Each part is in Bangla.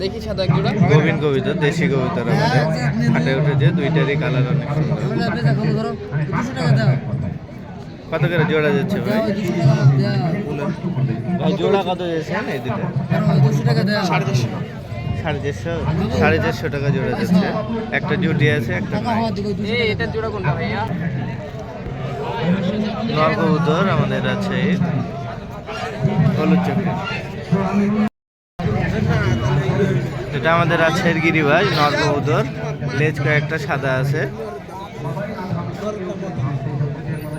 দেখি সাদা গোবিন কবিতা দেশি কবিতার আমাদের হাটে উঠেছে দুইটারই কালার অনেক সুন্দর। কত করে জোড়া যাচ্ছে ভাই? ভাই জোড়া কত যাচ্ছেন এই দুটো সাড়ে চারশো। সাড়ে চারশো টাকা জোড়া যাচ্ছে। একটা জুটি আছে একটা এটার জোড়া কোনটা ভাইয়া? নর কবুতর আমাদের আছে। হলুদ চোখে এটা আমাদের রাজশাহীর গিরিবাজ নর কবুতর লেজ কয়েকটা সাদা আছে।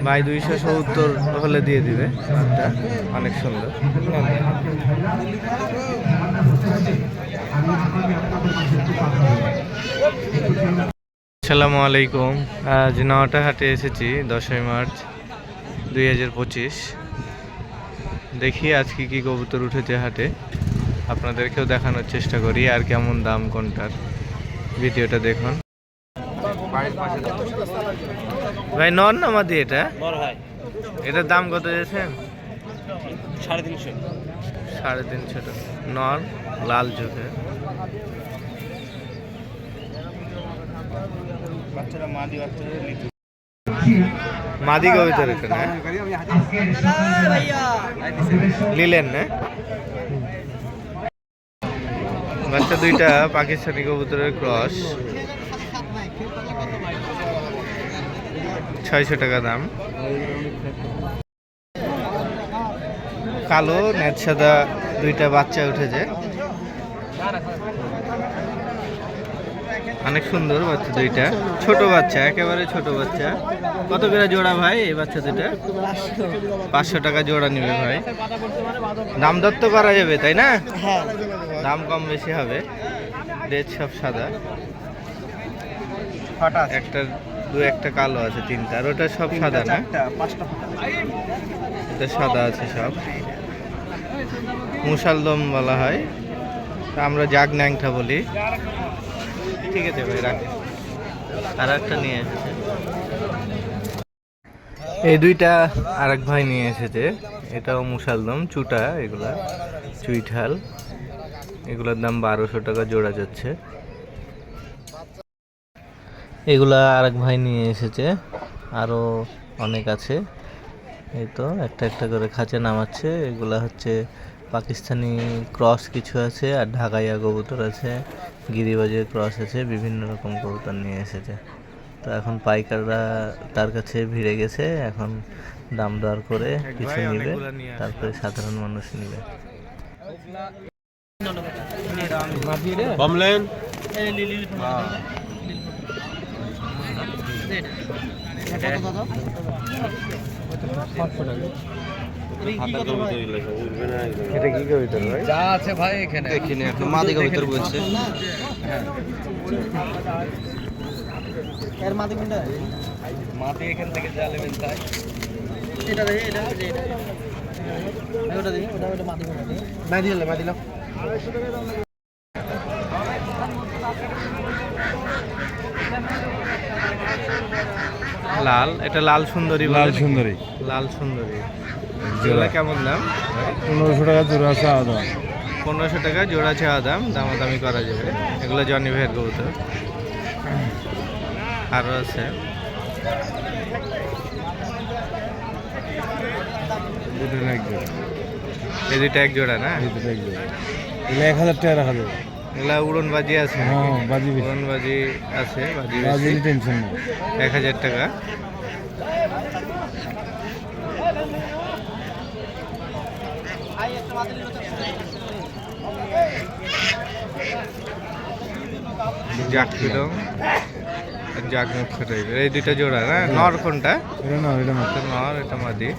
ভাই দুইশো সত্তর হলে দিয়ে দিবে। অনেক সুন্দর। আসসালামু আলাইকুম। আজ নটা হাটে এসেছি, দশই মার্চ দুই হাজার পঁচিশ। দেখি আজকে কি কবুতর উঠেছে হাটে। আপনাদেরকেও দেখানোর চেষ্টা করি আর কেমন দাম কোনটার। ভিডিওটা দেখুন। ভাই নন না মাদি এটা? এটার দাম কত দিয়েছেন সাড়ে তিনশো। সাড়ে তিনশো টাকা। নর লাল চোখে। মাদি কবিতার এটা নিলেন না? বাচ্চা দুইটা পাকিস্তানি কবুতরের ক্রস। ছয়শো টাকা দাম। কালো, নেট সাদা দুইটা বাচ্চা উঠেছে। অনেক সুন্দর বাচ্চা দুইটা। ছোট বাচ্চা, একেবারে ছোট বাচ্চা। কত করে জোড়া ভাই এই বাচ্চা দুইটা? পাঁচশো টাকা জোড়া নিবে ভাই। দাম দর তো করা যাবে, তাই না? দাম কম বেশি হবে। রেট সব সাদা। ফাটা একটা দু একটা কালো আছে তিনটা আর ওটা সব সাদা না? এটা সাদা আছে সব। মুসালদম বলা হয়। তা আমরা জাগ ন্যাংটা বলি। ঠিক আছে ভাই রাখ। আর একটা নিয়ে এসেছে। এই দুইটা আরেক ভাই নিয়ে এসেছে। এটাও মুসালদম চুটা এগুলা চুইঠাল। এগুলোর দাম বারোশো টাকা জোড়া যাচ্ছে। এগুলা আরেক ভাই নিয়ে এসেছে আরও অনেক আছে। এই তো একটা একটা করে খাঁচে নামাচ্ছে এগুলা হচ্ছে পাকিস্তানি ক্রস কিছু আছে আর ঢাকাইয়া কবুতর আছে। গিরিবাজের ক্রস আছে বিভিন্ন রকম কবুতর নিয়ে এসেছে। তো এখন পাইকাররা তার কাছে ভিড়ে গেছে এখন দাম দর করে কিছু নিবে তারপরে সাধারণ মানুষ নিবে। কমলেন এটা কি যা আছে ভাই এখানে এখানে একটা মাদি কবিতর বলছে মাটি এখান থেকে যা নেবেন তাই লাল এটা লাল সুন্দরী লাল সুন্দরী। লাল সুন্দরী। জোড়া। কেমন দাম? পনেরোশো টাকা জোড়া চাওয়া দাম পনেরোশো টাকা জোড়া চাওয়া দাম দামাদামি করা যাবে। এগুলো জনি ভাইয়ের কবুতর। আরও আছে। এই দুইটা এক জোড়া না? এই দুটো এক জোড়া। এক হাজার টাকা রাখা যাবে। এগুলা উড়নবাজি আছে হ্যাঁ বাজি উড়ন বাজি আছে বাজি বাজি টেনশন নেই। এক হাজার টাকা। জাক মুখ্য টাইপের এই দুইটা জোড়া না? নর কোনটা? এটা নর এটা মাদি।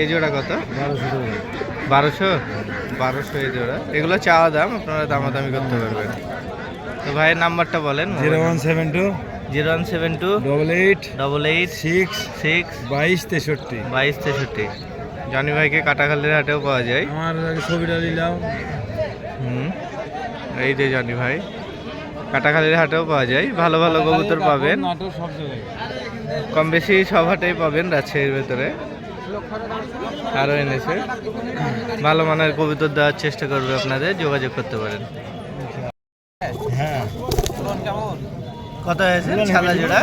এই জোড়া কত? বারোশো বারোশো? বারোশো এই জোড়া। এগুলো চাওয়া দাম আপনারা দামাদামি করতে পারবেন। তো ভাইয়ের নাম্বারটা বলেন zero one seven two zero one seven two double eight double eight six six বাইশ তেষট্টি। বাইশ তেষট্টি। জনি ভাইকে কাটাখালের হাটেও পাওয়া যায়। আমার ছবিটা নিলাম। হুম। এই যে জনি ভাই। কাটাখালের হাটেও পাওয়া যায়। ভালো ভালো কবুতর পাবেন। কম বেশি সব হাটেই পাবেন রাজশাহীর ভেতরে। আরও এনেছে। ভালো মানের কবুতর দেওয়ার চেষ্টা করবে আপনাদের যোগাযোগ করতে পারেন। হ্যাঁ কত হয়েছে? সাদা জোড়া?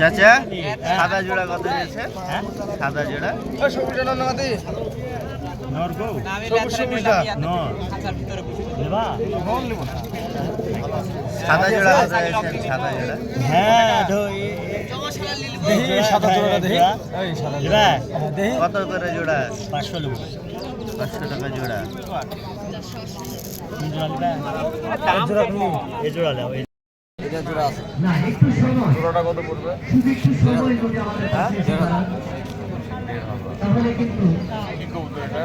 চাচা সাদা জোড়া কত হয়েছে? সাদা জোড়া। নর। গো সাদা জোড়া সাদা জোড়া। হ্যাঁ সাদা জোড়া দেখি কত করে জোড়া? পাঁচশো লোক পাঁচশো টাকা জোড়া। জোড়া তুমি এ জোড়া দাও এই জোড়াটা কত পড়বে? পনেরোশো টাকা জোড়া এরে মাদি মাদি শুধুমাত্র শুনতে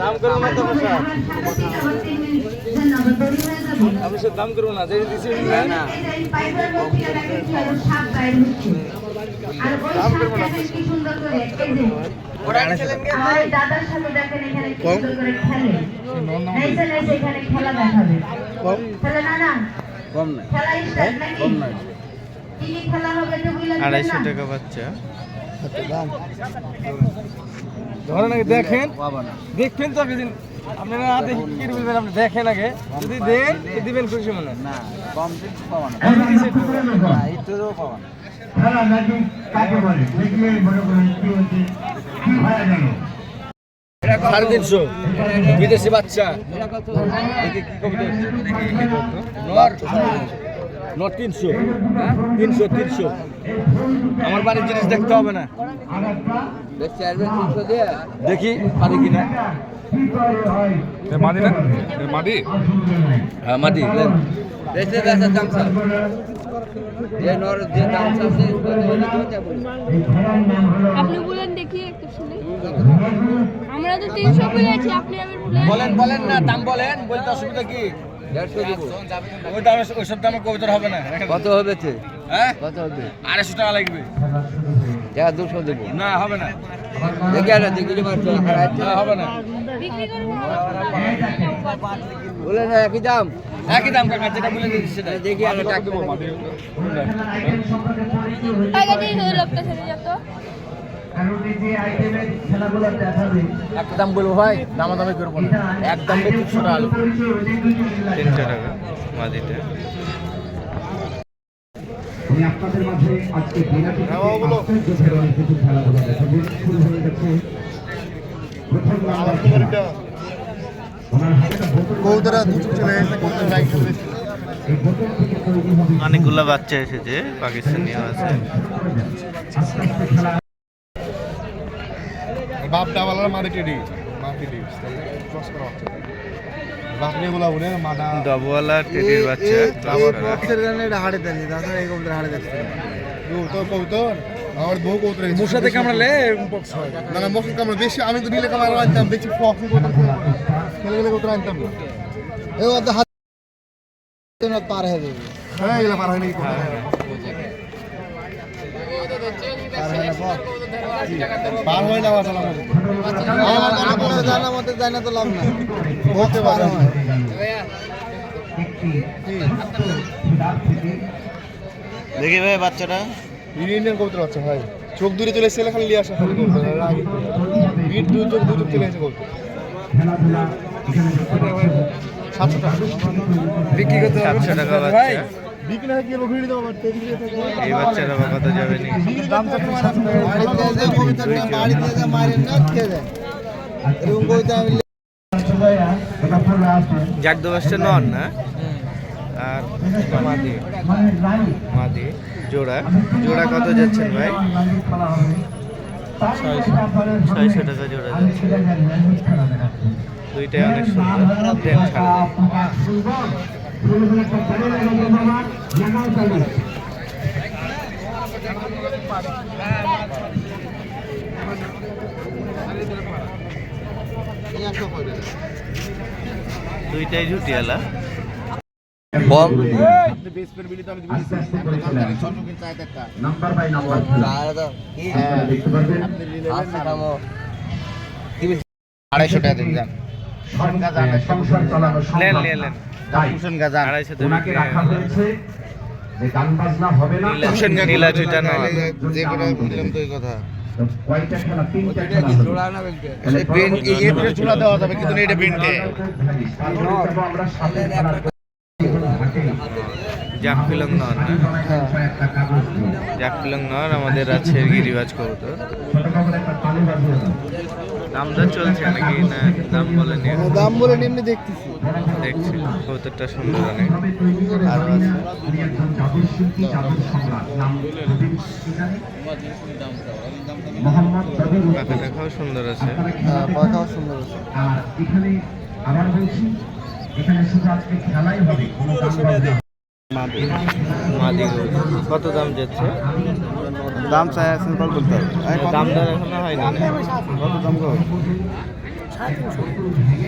দাম করব না সে দাম করব না দাদার সাথে দেখেন এখানে সুন্দর করে খেলে। এখানে খেলা দেখাবে। খেলে কম খেলা না? আড়াইশো টাকা বাচ্চা। ধরেন আগে দেখেন। দেখবেন তো যেদিন আপনারা না কি বলবেন আপনি দেখেন আগে। যদি দেন তো দিবেন খুশি মনে না কম দিন পাওয়া না। পাওয়া না সাড়ে তিনশো। বিদেশি বাচ্চা। দেখি কি কবিতা নর তিনশো। তিনশো তিনশো। আমার বাড়ির জিনিস দেখতে হবে না। দেখি পারি কিনা। কি মাদি না? মাদি? হ্যাঁ মাদি বেশি দাম স্যার যে নর যে দাম হলো আপনি বলেন দেখি একটু শুনি। আমরা তো তিনশো বলেছি আপনি বলেন। বলেন বলেন না দাম বলেন বলতে অসুবিধা কি? ওই দামে ওইসব দামে কবিতার হবে না কত হবে? হ্যাঁ? কত হবে? আড়াইশো টাকা লাগবে। টাকা দুশো দেবো। না হবে না। দেখি আর দেখি হবে না। বলে না একই দাম? একই দাম কাকা যেটা বলে দিচ্ছি সেটা দেখি আর টাকা দেবো। একটা দাম বলব ভাই দামাদামি করব না। একদম তিনশো টাকা আলু। তিনশো টাকা মাদিটা আমি আপনাদের মাঝে আজকে বিরাটি কিছু খেলাধুলা দেখাবো। শুরু হয়ে গেছে। প্রথম অনেকগুলো বাচ্চা এসেছে পাকিস্তানিও আছে বাপ ডাবালার মাদি টেডি মাদি টেডি ক্রস করা হচ্ছে। বলে মাদা ডবওয়ালা টেডির বাচ্চা হাড়ে দাদা এই কবুতর হাড়ে দেখতে কৌতর কৌতর আমার বউ কৌতর মুসাতে কামড়ালে হয়। না না মশলা কামড় বেশি আমি তো নীলে কামড় আনতাম বেশি ফক্স কৌতর খেলে গেলে আনতাম ওদের হাত পার হয়ে যাবে। হ্যাঁ এগুলো পার হয় নাকি? পার হয় না মাসালা আমার জানা মতে যায় না তো লাভ না হতে পারে দেখি ভাই বাচ্চাটা। ইন্ডিয়ান কবুতর বাচ্চা ভাই। চোখ দূরে চলে এসে খালি নিয়ে আসা খালি দু চোখ দু চোখ চলে এসে কবুতর। সাতশো টাকা। বিক্রি করতে হবে। সাতশো টাকা ভাই এই বাচ্চার আবার কত যাবে নি জাগদো নন না আর মাদি। মাদি জোড়া। জোড়া কত যাচ্ছেন ভাই? ছয়শো টাকা জোড়া যাচ্ছে। দুইটাই অনেক সুন্দর। ছাড়। দুইটাই ঝুটিয়ালা কম আস্তে আস্তে করেছিলেন নাম্বার বাই নাম্বার খেলা কি আপনারা দেখতে পারবেন আড়াইশো টাকা দিন যান সংসার ওনাকে রাখা হয়েছে। যে গান বাজনা হবে না। নীলা- নীলা চুইটা নয়। যে করে বললাম তো এই কথা। কয়টা খেলা? তিনটা খেলা হবে। তাহলে এই পেন এই পরবর্তী দেওয়া যাবে কিন্তু এটা পেন্টে আমরা সাথে খেলার হাটে। জাক পিলং নর না একটা কাগজ দিন। জাক পিলং নর আমাদের রাজশাহীর গিরিবাজ কবুতর। দাম দর চলছে নাকি? না দাম বলেনি দাম বলে নিম্নে দেখতেছি। দেখছি কবুতরটা সুন্দর অনেক। পাখা টাকাও সুন্দর আছে। হ্যাঁ পাখাও সুন্দর আছে। আর এখানে আবার বলছি এখানে শুধু আজকে খেলাই হবে কোনো গান বাজনা হবে না। মাদি কত দাম যাচ্ছে? দাম চাই আছেন কল বলতে দাম দর এখনও হয়নি। না কত দাম কো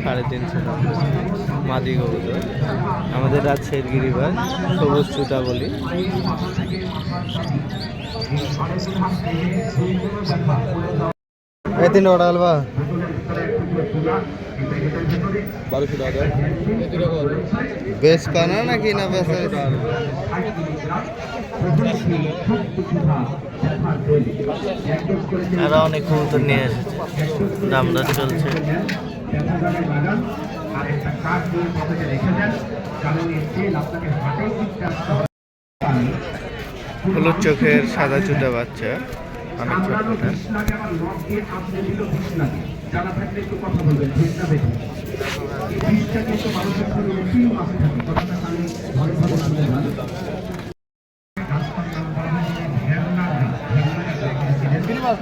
সাড়ে তিনশো দাম মাদি কবুতর আমাদের রাজশাহীর গিরিবাজ সবুজ চুটা বলি। এই তিন ওটা আলবা বারোশো টাকা। বেশ কানা নাকি না বেশ? আরও অনেক কবুতর নিয়ে এসেছে। দাম দর চলছে। এর হলুদ চোখের সাদা চুটা বাচ্চা অনেক সামলানো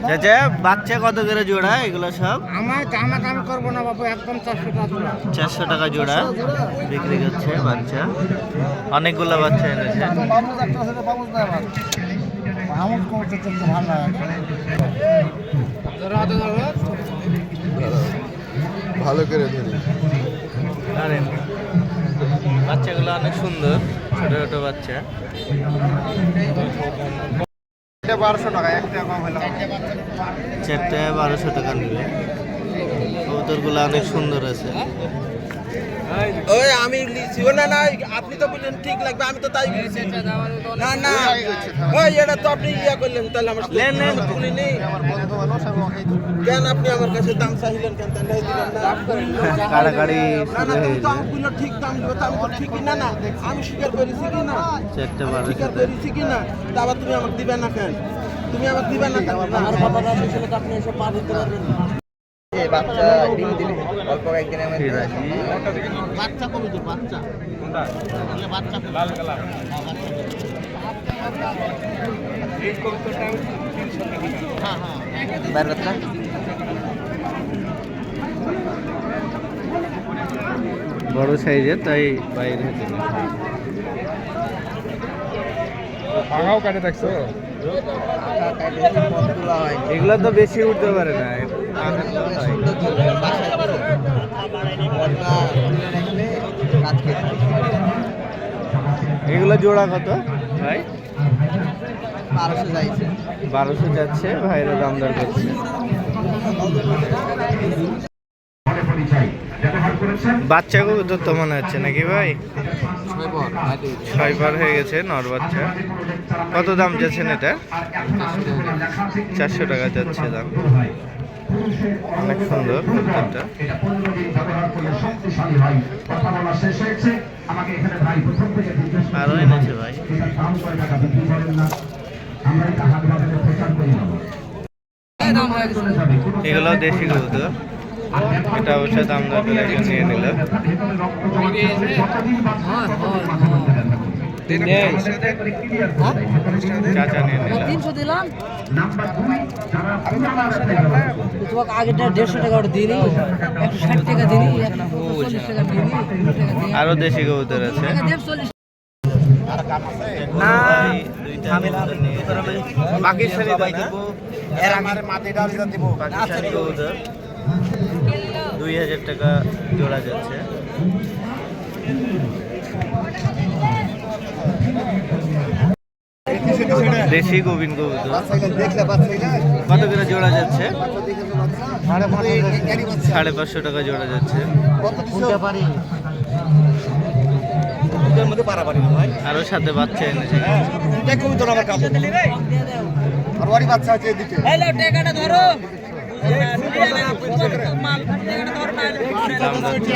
চাচা বাচ্চা কত করে জোড়া? এগুলো সব? আমার কামা কাম করব না বাবু একদম চারশো টাকা চারশো টাকা জোড়া বিক্রি করছে বাচ্চা। অনেকগুলো বাচ্চা এনেছে। ভালো করে ধরি। আরেন বাচ্চাগুলো অনেক সুন্দর ছোট ছোট বাচ্চা। এটা বারোশো টাকা এক টাকা চারটে বারোশো টাকা নিলে। কবুতরগুলো অনেক সুন্দর আছে। ওই আমি লিখিও না না আপনি তো বললেন ঠিক লাগবে আমি তো তাই বলছি। না না ওই এটা তো আপনি ইয়া করলেন তাহলে আমার লেন, লেন। আমাকে কেন আপনি আমার কাছে দাম চাইলেন কেন? তাহলে দিলেন না। কাড়াকাড়ি না না তুমি তো আমগুলো ঠিক দাম দিবে তো আমি তো ঠিকই না না আমি স্বীকার করেছি কি না? চারটে আমি স্বীকার করেছি কি না? তা আবার তুমি আমাকে দিবে না কেন? তুমি আমাকে দিবে না কেন? আমার শেষ হলে আপনি এসে পা দিতে পারবেন বাচ্চা ডিম দিলে অল্প কয়েকদিনের মধ্যে বাচ্চা কবে তো বাচ্চা? বাচ্চা লাল কালার। হ্যাঁ হ্যাঁ। বাচ্চা বড় সাইজের তাই বাইরে হতে না। কাটে দেখছ? এগুলো তো বেশি উঠতে পারে না। এগুলো জোড়া কত ভাই? বারোশো যাইছে বারোশো যাচ্ছে ভাইরা দাম দর করছে। বাচ্চা কবুতর তো মনে হচ্ছে নাকি ভাই? ছয় বার হয়ে গেছে নর বাচ্চা। কত দাম যাচ্ছেন এটা? চারশো টাকা যাচ্ছে দাম। অনেক সুন্দর কবুতরটা এটা পনেরো দিন ব্যবহার করলে শক্তিশালী হয়। কথা বলা শেষ হয়েছে। আমাকে এখানে ভাই প্রথম থেকে জিজ্ঞেস আরও এনেছে ভাই। দাম কয় টাকা বিক্রি করেন না? আমরা এটা হাট বাজারে প্রচার করি না। এগুলো দেশি কবুতর এটা অবশ্যই দাম দর করে একজন নিয়ে নিল। তিনশো দিলাম। ব্যবহার করবে তোমাকে আগেটা দেড়শো টাকা ওটা দিলি একশো ষাট টাকা দিলি চল্লিশ টাকা দিলি আরও দেশি কবুতর আছে। না কবুতর। দুই হাজার টাকা জোড়া যাচ্ছে। দেশি গোবিন্দ কবুতর কত করে জোড়া যাচ্ছে? সাড়ে পাঁচশো টাকা জোড়া যাচ্ছে। কত মধ্যে পারাপারি আরও সাথে বাচ্চা এনেছে। এটা কবি তোর আমার কাপড় আর বাড়ি বাচ্চা আছে এদিকে। দাম যাচ্ছে।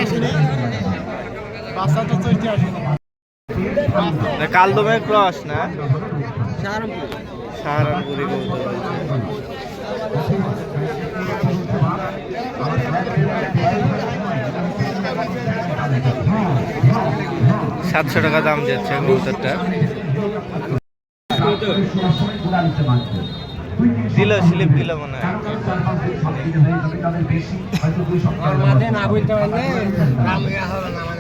না, কালদমের ক্রস না? সাহারানপুরি রয়েছে। সাতশো টাকা দাম যাচ্ছে কবুতরটা দিল স্লিপ দিল মনে হয় অনেকগুলো নিয়ে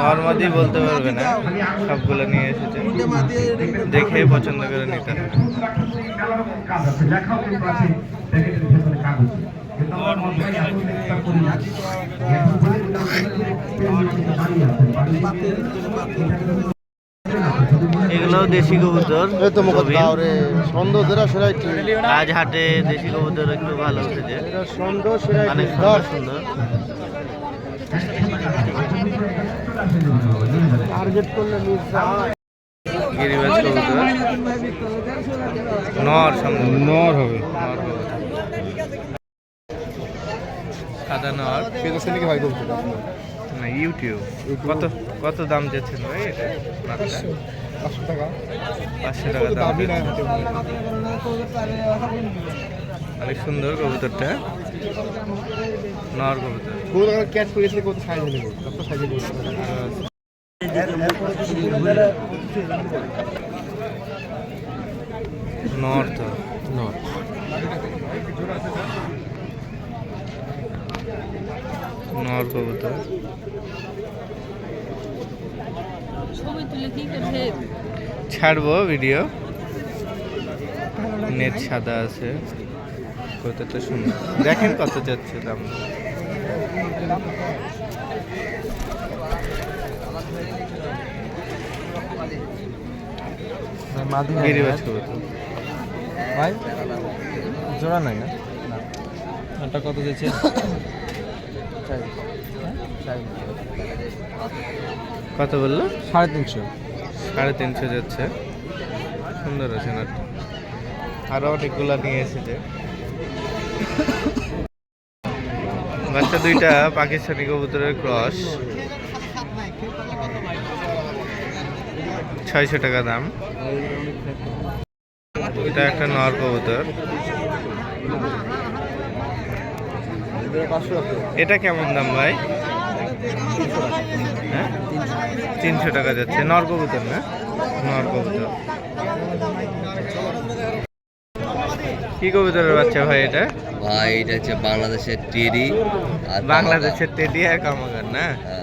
নর্মাদি বলতে পারবে না সবগুলো নিয়ে এসেছে। দেখে পছন্দ করে নিতে দেশি কবুতর সন্দেহ দেরা সেরাই আজ হাটে দেশি কবুতর একটু ভালো উঠেছে। সন্দেহ সেরাই অনেক সুন্দর সুন্দর। টার্গেট করলে গিরিবাজ কবুতর। নর সম্ভব নর হবে। সাদা নর। নাকি ভাই না ইউটিউব। কত কত দাম যাচ্ছেন ভাই এটা? পাঁচশো টাকা। পাঁচশো টাকা দাম দাবি নাই যাচ্ছে। হাতে অনেক সুন্দর কবুতরটা। নর কবুতর। টাকা ক্যাচ করেছিল কত সাইজ হলে কত সাইজে নর তো। নর। নর কবুতর। ছাড়বো ভিডিও। নেট সাদা আছে। কতটা সুন্দর দেখেন কত যাচ্ছে দাম। কবুতর ভাই জোড়া নাই না? ওটা কত কত বলল? সাড়ে তিনশো। সাড়ে তিনশো যাচ্ছে। সুন্দর আছে নাটটা আরও অনেকগুলা নিয়ে এসেছে। বাচ্চা দুইটা পাকিস্তানি কবুতরের ক্রস। ছয়শো টাকা দাম। এটা একটা নর কবুতর। এটা কেমন দাম ভাই? হ্যাঁ? তিনশো টাকা যাচ্ছে। নর কবুতর না? নর কবুতর কি কবুতরের বাচ্চা ভাই এটা? ভাই এটা হচ্ছে বাংলাদেশের টেরি আর বাংলাদেশের টেডি আর কামাগার না? হ্যাঁ,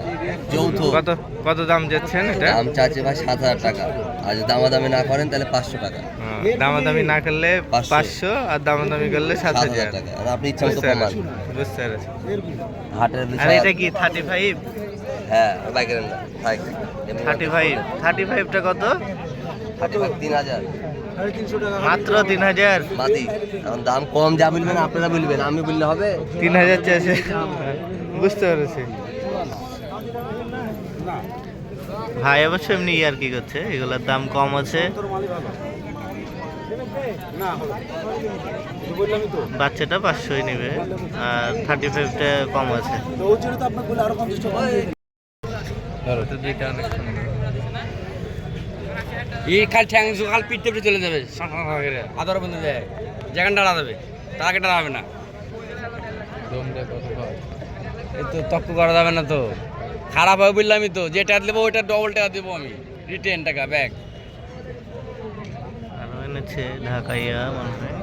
যৌথ। কত কত দাম যাচ্ছেন এটা? দাম চাচ্ছে ভাই সাত হাজার টাকা। আর যদি দামাদামি না করেন তাহলে পাঁচশো টাকা। হ্যাঁ, দামাদামি না করলে পাঁচশো। আর দামাদামি করলে সাত হাজার টাকা। আর আপনি ইচ্ছা মতো কমান। বুঝতে পেরেছি। হাটের আর এটা কি থার্টি ফাইভ হ্যাঁ বাইকের না থাক থার্টি ফাইভ থার্টি ফাইভটা কত? থার্টি ফাইভ তিন হাজার। মাত্র তিন হাজার। এখন দাম কম যা বলবেন আপনারা বলবেন আমি বললে হবে। তিন হাজার চাইছে বুঝতে পেরেছি। ভাই অবশ্য এমনি আর কি করছে? এগুলোর দাম কম আছে। বাচ্চাটা পাঁচশোই নেবে আর থার্টি ফাইভটা কম আছে তো দুইটা অনেক সুন্দর এই খালি ঠ্যাং খালি পিঠ টেপে চলে যাবে। আদর বন্ধু যায় যেখানে দাঁড়া যাবে আগে দাঁড়াবে না। এই তো তক্ক করা যাবে না তো। খারাপ হবে বললামই তো। যে টাকা দেবো ওইটা ডবল টাকা দেবো আমি। রিটেন টাকা ব্যাগ আরও এনেছে ঢাকাইয়া মনে হয়।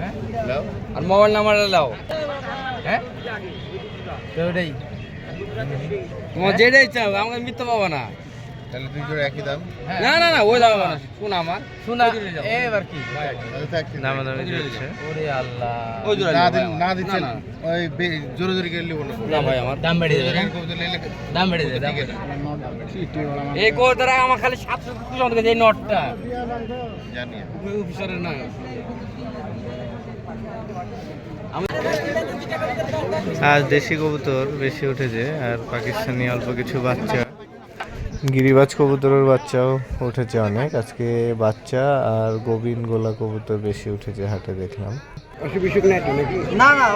নামাজি আর মোবাইল নাম্বার দাও হ্যাঁ? তো ওটাই। তোমার যেটাই চাও আমাকে মিথ্যা পাবো না। তাহলে দুই জোড়া একই দাম? না না না ওই দাম হবে না। শোন আমার। শোনা এবার কি? ওরে আল্লাহ। ওই না দিন না। দিচ্ছেন। ওই জোরে জোরে গেলে না ভাই আমার দাম বেড়ে যাবে। দাম বেড়ে যাবে দাম এই আমার খালি সাতশো এই নটটা। জানি। অফিসারের না আজ দেশি কবুতর বেশি উঠেছে আর পাকিস্তানি অল্প কিছু বাচ্চা। গিরিবাজ কবুতরের বাচ্চাও উঠেছে অনেক। আজকে বাচ্চা আর গোবিন গোলা কবুতর বেশি উঠেছে হাটে দেখলাম। না না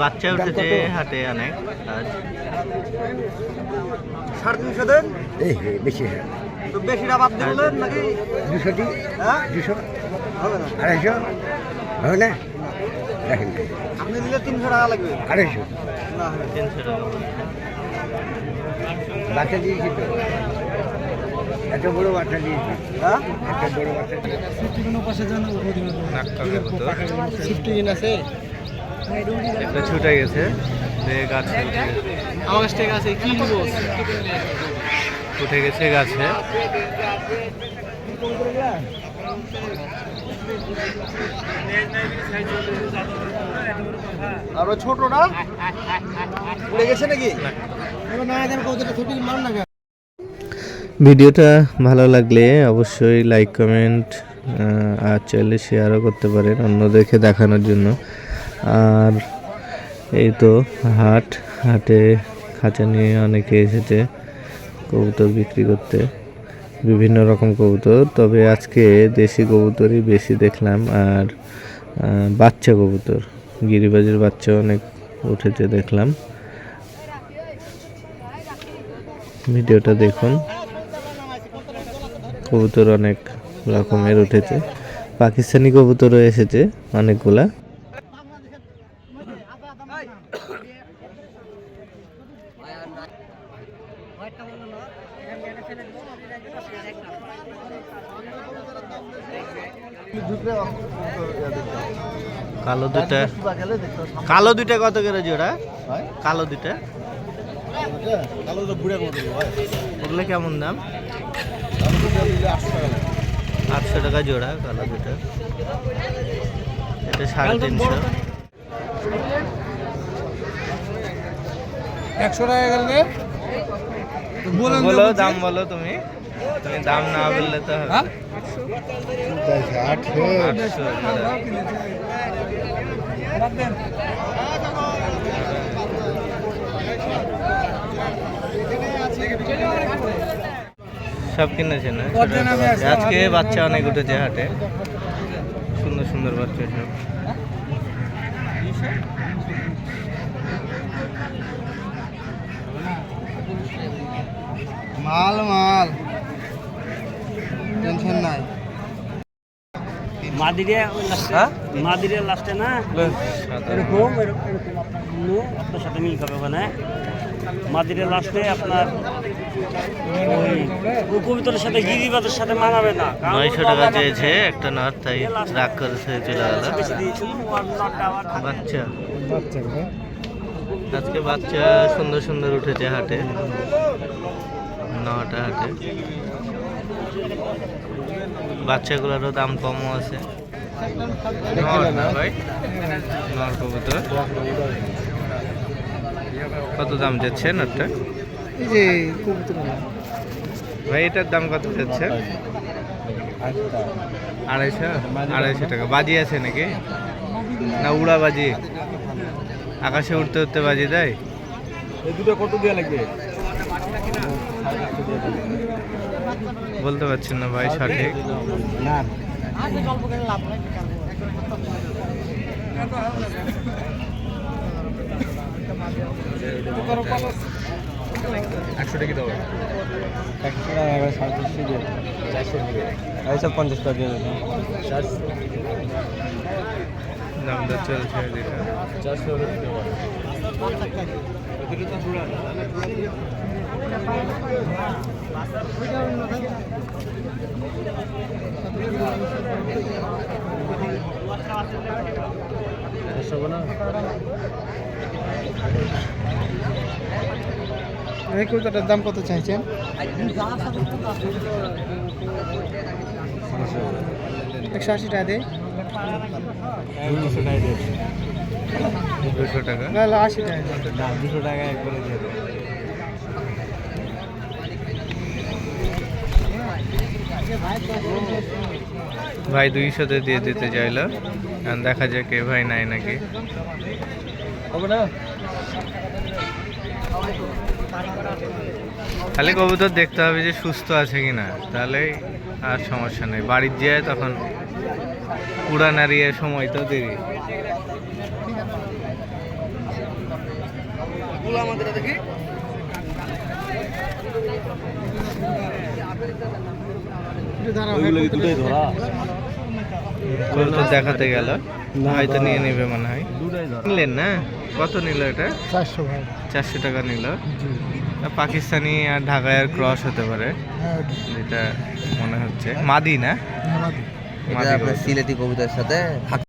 বাচ্চা উঠেছে হাটে অনেক আজ। সাড়ে তিনশো দেন। বেশি তো বেশিটা বাদ দিলেন নাকি? দুশোটি হ্যাঁ? দুশো হবে না। আড়াইশো? হবে না? আপনি দিলে তিনশো টাকা লাগবে। আড়াইশো। না তিনশো টাকা বাচ্চা দিয়েছি তো। এত বড় বাচ্চা দিয়েছি। হ্যাঁ? একটা বড় বাচ্চা নাক্কা কবুতর ফিফটিন আছে। একটা ছুটে গেছে। যে গাছে আমার কাছ কি নিবো? উঠে গেছে গাছে। ওই ছোটটা উড়ে গেছে নাকি? না ছোট না ভিডিওটা ভালো লাগলে অবশ্যই লাইক, কমেন্ট আর চাইলে শেয়ারও করতে পারেন অন্যদেরকে দেখানোর জন্য। আর এই তো হাট, হাটে খাঁচা নিয়ে অনেকে এসেছে কবুতর বিক্রি করতে। বিভিন্ন রকম কবুতর, তবে আজকে দেশি কবুতরই বেশি দেখলাম আর বাচ্চা কবুতর। গিরিবাজের বাচ্চা অনেক উঠেছে দেখলাম। ভিডিওটা দেখুন। কবুতর অনেক রকমের উঠেছে। পাকিস্তানি কবুতরও এসেছে অনেকগুলা। কালো দুটা কালো দুটা কত করে জোড়া কালো দুটা ওগুলো কেমন দাম? আটশো টাকা জোড়া কালো দুটা এটা সাড়ে তিনশো। একশো টাকা গেলে? বলো দাম বলো তুমি। তুমি দাম না বললে তো হবে। আটশো আটশো জোড়া। সব কিনেছে না ছোট বাচ্চা। আজকে বাচ্চা অনেক উঠেছে হাটে। সুন্দর সুন্দর বাচ্চা সব। মাল মাল। টেনশন নাই। লাস্টে হ্যাঁ? লাস্টে না এরকম এরকম এরকম আপনার সাথে মিল খাবে ওখানে মাদিরে লাস্টে আপনার ওই সাথে গিরিবাদের সাথে মানাবে না নয়শো টাকা চেয়েছে একটা নট তাই রাগ করে সে চলে গেল। বাচ্চা। আজকে বাচ্চা সুন্দর সুন্দর উঠেছে হাটে। নটা হাটে। বাচ্চাগুলোরও দাম কমও আছে। নর কবুতর। কত দাম যাচ্ছে নটটা যে ভাই এটার দাম কত যাচ্ছে? আড়াইশো? আড়াইশো টাকা। বাজি আছে নাকি? না উড়া বাজি? আকাশে উঠতে উঠতে বাজি দেয়? এই দুটো কত দেওয়া লাগবে? বলতে পারছেন না ভাই সঠিক না একশো টাকা দাও। একশো টাকা এবার সাড়ে তিনশো দিয়ে চারশো পঞ্চাশ টাকা দিয়ে চারশো। দাম দর চলছে এদিকে চারশো না এই কবিতাটার দাম কত চাইছেন? একশো আশি টাকা দে। দুশো টাকা। না আশি টাকা দুশো টাকা একবারে দিয়ে ভাই দুইশোতে দিয়ে দিতে চাইলো। দেখা যাক কে ভাই নাই নাকি। খালি কবুতর দেখতে হবে যে সুস্থ আছে কিনা। তাহলে আর সমস্যা নেই। বাড়ির যেয়ে তখন উড়ান হারিয়ে সময় তো দেরি। কবুতর দেখাতে গেল। হয়তো নিয়ে নেবে মনে হয়। নিলেন না? কত নিল এটা? চারশো চারশো টাকা নিল। পাকিস্তানি আর ঢাকায় আর ক্রস হতে পারে। হ্যাঁ যেটা মনে হচ্ছে। মাদি না? মাদি। আপনার কবুতর। সিলেটি কবিতার সাথে